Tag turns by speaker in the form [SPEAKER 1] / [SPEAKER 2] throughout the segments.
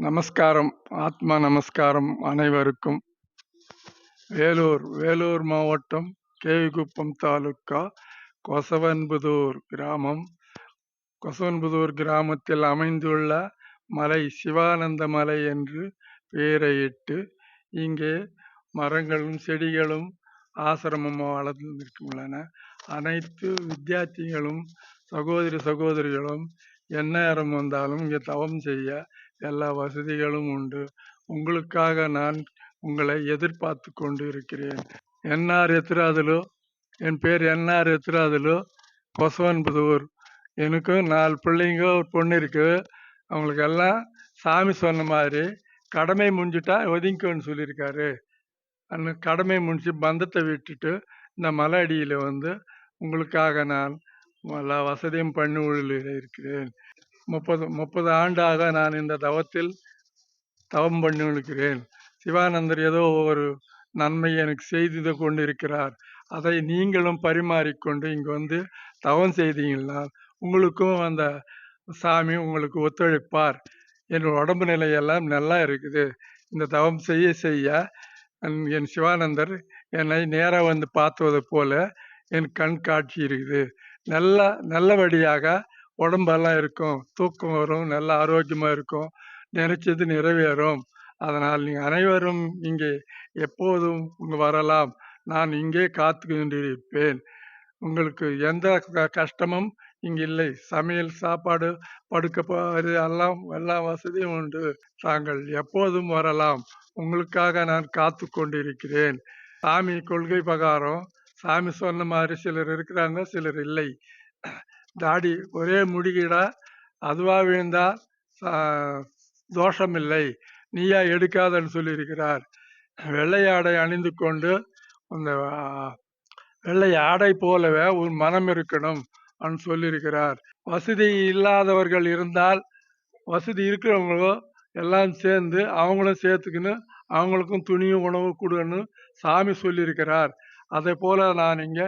[SPEAKER 1] நமஸ்காரம் ஆத்மா நமஸ்காரம் அனைவருக்கும். வேலூர் வேலூர் மாவட்டம் கேவிகுப்பம் தாலுக்கா கொசவன்புதூர் கிராமம். கொசவன்புதூர் கிராமத்தில் அமைந்துள்ள மலை சிவானந்த மலை என்று பெயரையிட்டு இங்கே மரங்களும் செடிகளும் ஆசிரமம் வளர்ந்திருக்கின்றன. அனைத்து வித்தியார்த்திகளும் சகோதரி சகோதரிகளும் எந்நேரம் வந்தாலும் இங்கே தவம் செய்ய எல்லா வசதிகளும் உண்டு. உங்களுக்காக நான் உங்களை எதிர்பார்த்து கொண்டு இருக்கிறேன் என்ஆர் எத்திராதுலு என் பேர் என்ஆர் எத்திராதுலு கொசவன்புதூர் எனக்கும் நாலு பிள்ளைங்க ஒரு பொண்ணு இருக்கு. அவங்களுக்கு எல்லாம் சாமி சொன்ன மாதிரி கடமை முடிஞ்சுட்டா ஒதுங்கிக்கோன்னு சொல்லியிருக்காரு. அந்த கடமை முடிஞ்சு பந்தத்தை விட்டுட்டு இந்த மலை அடியில் வந்து உங்களுக்காக நான் எல்லா வசதியும் பண்ணி உள்ள இருக்கிறேன். முப்பது முப்பது ஆண்டாக நான் இந்த தவத்தில் தவம் பண்ணி இருக்கிறேன். சிவானந்தர் ஏதோ ஒரு நன்மை எனக்கு செய்து கொண்டிருக்கிறார். அதை நீங்களும் பரிமாறிக்கொண்டு இங்கே வந்து தவம் செய்தீங்கன்னா உங்களுக்கும் அந்த சாமி உங்களுக்கு ஒத்துழைப்பார். என் உடம்பு நிலையெல்லாம் நல்லா இருக்குது. இந்த தவம் செய்ய செய்ய என் சிவானந்தர் என்னை நேராக வந்து பார்த்தது போல என் கண் காட்சி இருக்குது. நல்ல நல்லபடியாக உடம்பெல்லாம் இருக்கும். தூக்கம் வரும் நல்ல ஆரோக்கியமாக இருக்கும். நினைச்சது நிறைவேறும். அதனால் நீங்கள் அனைவரும் இங்கே எப்போதும் இங்கே வரலாம். நான் இங்கே காத்து கொண்டிருப்பேன். உங்களுக்கு எந்த க- கஷ்டமும் இங்கு இல்லை. சமையல் சாப்பாடு படுக்க போவது எல்லாம் எல்லா வசதியும் உண்டு. தாங்கள் எப்போதும் வரலாம். உங்களுக்காக நான் காத்து கொண்டிருக்கிறேன். சாமி கொள்கை பிரகாரம் சாமி சொன்ன மாதிரி சிலர் இருக்கிறாங்க சிலர் இல்லை. தாடி ஒரே முடிகிடா அதுவாக விழுந்தா தோஷமில்லை நீயா எடுக்காதன்னு சொல்லியிருக்கிறார். வெள்ளை ஆடை அணிந்து கொண்டு அந்த வெள்ளை ஆடை போலவே ஒரு மனம் இருக்கணும் அப்படின்னு சொல்லியிருக்கிறார். வசதி இல்லாதவர்கள் இருந்தால் வசதி இருக்கிறவங்களும் எல்லாம் சேர்ந்து அவங்களும் சேர்த்துக்கின்னு அவங்களுக்கும் துணியும் உணவு கொடுன்னு சாமி சொல்லியிருக்கிறார். அதே போல நான் இங்கே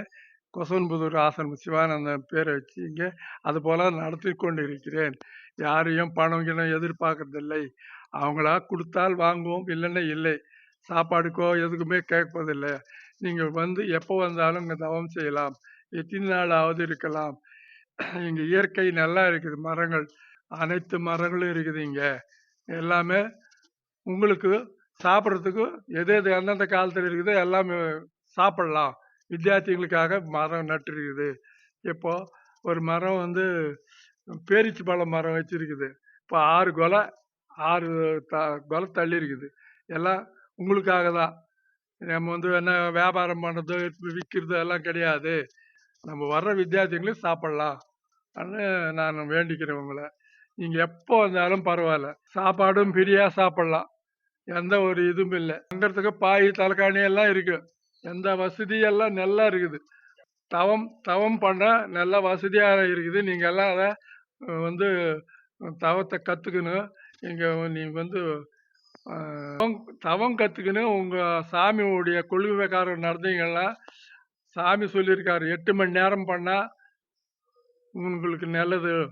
[SPEAKER 1] கொசன்புதூர் ஆசன் சிவானந்தன் பேரை வச்சு இங்கே அது போல் நடத்தி கொண்டு இருக்கிறேன் யாரையும் பணம் கிணம் எதிர்பார்க்கறதில்லை. அவங்களா கொடுத்தால் வாங்குவோம் இல்லைன்னா இல்லை. சாப்பாடுக்கோ எதுக்குமே கேட்பதில்லை. நீங்கள் வந்து எப்போ வந்தாலும் இங்கே தவம் செய்யலாம். எத்தனை நாளாவது இருக்கலாம். இங்கே இயற்கை நல்லா இருக்குது மரங்கள் அனைத்து மரங்களும் இருக்குது இங்கே. எல்லாமே உங்களுக்கு சாப்பிட்றதுக்கு எது எது எந்தெந்த காலத்தில் இருக்குதோ எல்லாமே சாப்பிடலாம். வித்தியார்த்திகளுக்காக மரம் நட்டுருக்குது. இப்போ ஒரு மரம் வந்து பேரிச்சி பழம் மரம் வச்சிருக்குது. இப்போ ஆறு கொலை ஆறு த கொலை தள்ளி இருக்குது. எல்லாம் உங்களுக்காக தான். நம்ம வந்து என்ன வியாபாரம் பண்ணுறதோ விற்கிறதோ எல்லாம் கிடையாது. நம்ம வர்ற வித்தியார்த்திகளும் சாப்பிட்லாம். நான் வேண்டிக்கிறேன் உங்களை. நீங்கள் எப்போ வந்தாலும் பரவாயில்ல. சாப்பாடும் ஃப்ரீயாக சாப்பிட்லாம். எந்த ஒரு இதுவும் இல்லை. தங்கிறதுக்கு பாய் தலைக்காணி எல்லாம் இருக்கு. எந்த வசதியெல்லாம் நல்லா இருக்குது. தவம் தவம் பண்ண நல்ல வசதியாக இருக்குது. நீங்கள் எல்லாம் அதை வந்து தவத்தை கற்றுக்கணும் இங்கே நீங்கள் வந்து தவம் கற்றுக்கணும் கற்றுக்கின்னு உங்கள் சாமியுடைய கொள்கை பிரகாரம் நடந்தீங்கன்னா சாமி சொல்லியிருக்காரு எட்டு மணி நேரம் பண்ணால் உங்களுக்கு நல்லது.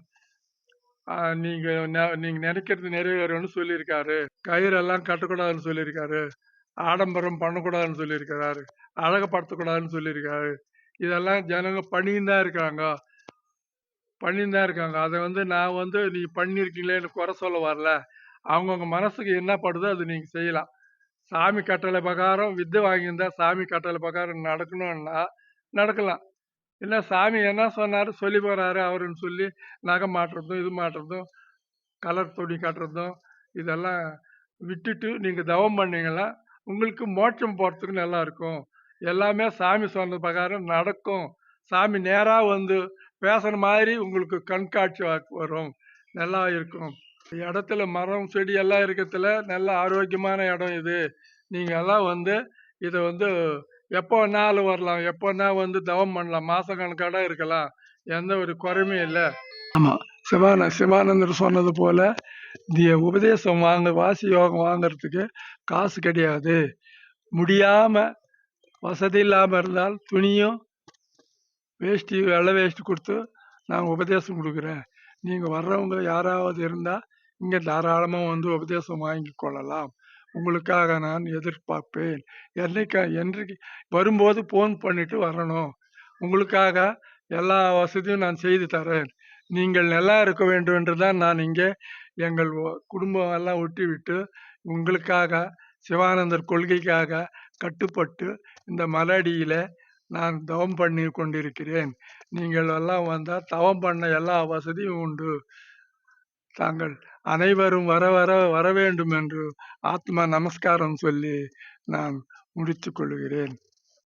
[SPEAKER 1] நீங்கள் நீங்கள் நெ- நினைக்கிறது நிறைவேறும்னு சொல்லியிருக்காரு. கயிறெல்லாம் கட்டக்கூடாதுன்னு சொல்லியிருக்காரு. ஆடம்பரம் பண்ணக்கூடாதுன்னு சொல்லியிருக்கிறாரு அழகுப்படுத்தக்கூடாதுன்னு சொல்லியிருக்காரு இதெல்லாம் ஜனங்க பண்ணின்னு தான் இருக்காங்க. பண்ணின்னு தான் இருக்காங்க. அதை வந்து நான் வந்து நீ பண்ணியிருக்கீங்களேன்னு குறை சொல்ல வரல. அவங்கவுங்க மனசுக்கு என்ன படுதோ அது நீங்கள் செய்யலாம். சாமி கட்டளை பிரகாரம் வித்து வாங்கியிருந்தா சாமி கட்டளை பிரகாரம் நடக்கணும்னா நடக்கலாம். இல்லை சாமி என்ன சொன்னார் சொல்லி போகிறாரு அவருன்னு சொல்லி நகை மாட்டுறதும் இது மாட்டுறதும் கலர் துணி கட்டுறதும் இதெல்லாம் விட்டுட்டு நீங்கள் தவம் பண்ணீங்கன்னா உங்களுக்கு மோட்சம் போகிறதுக்கு நல்லா இருக்கும் எல்லாமே சாமி சொன்ன பிரகாரம் நடக்கும். சாமி நேராக வந்து பேசுகிற மாதிரி உங்களுக்கு கண்காட்சி வரும். நல்லா இருக்கும். இடத்துல மரம் செடி எல்லாம் இருக்கிறதுல நல்ல ஆரோக்கியமான இடம் இது. நீங்கள் எல்லாம் வந்து இதை வந்து எப்போ வேணாலும் வரலாம். எப்போ வந்து தவம் பண்ணலாம். மாச இருக்கலாம். எந்த ஒரு குறையுமே இல்லை. ஆமாம் சிவான சிவானந்தர் சொன்னது போல இந்த உபதேசம் வாங்க வாசி யோகம் வாங்குறதுக்கு காசு கிடையாது முடியாம வசதி இல்லாமல் இருந்தால் துணியும் வேஷ்டி வெள்ளை வேஷ்டி கொடுத்து நான் உபதேசம் கொடுக்குறேன் நீங்கள் வர்றவங்க யாராவது இருந்தால் இங்கே தாராளமாக வந்து உபதேசம் வாங்கி கொள்ளலாம். உங்களுக்காக நான் எதிர்பார்ப்பேன். என்னைக்கா என்றைக்கு வரும்போது ஃபோன் பண்ணிட்டு வரணும். உங்களுக்காக எல்லா வசதியும் நான் செய்து தரேன். நீங்கள் நல்லா இருக்க வேண்டும் என்று தான் நான் இங்கே எங்கள் ஒ குடும்பம் எல்லாம் ஒட்டிவிட்டு உங்களுக்காக சிவானந்தர் கொள்கைக்காக கட்டுப்பட்டு இந்த மலடியில் நான் தவம் பண்ணி கொண்டிருக்கிறேன். நீங்கள் எல்லாம் வந்தால் தவம் பண்ண எல்லா வசதியும் உண்டு. தாங்கள் அனைவரும் வர வர வரவேண்டும் என்று ஆத்மா நமஸ்காரம் சொல்லி நான் முடித்து கொள்கிறேன்.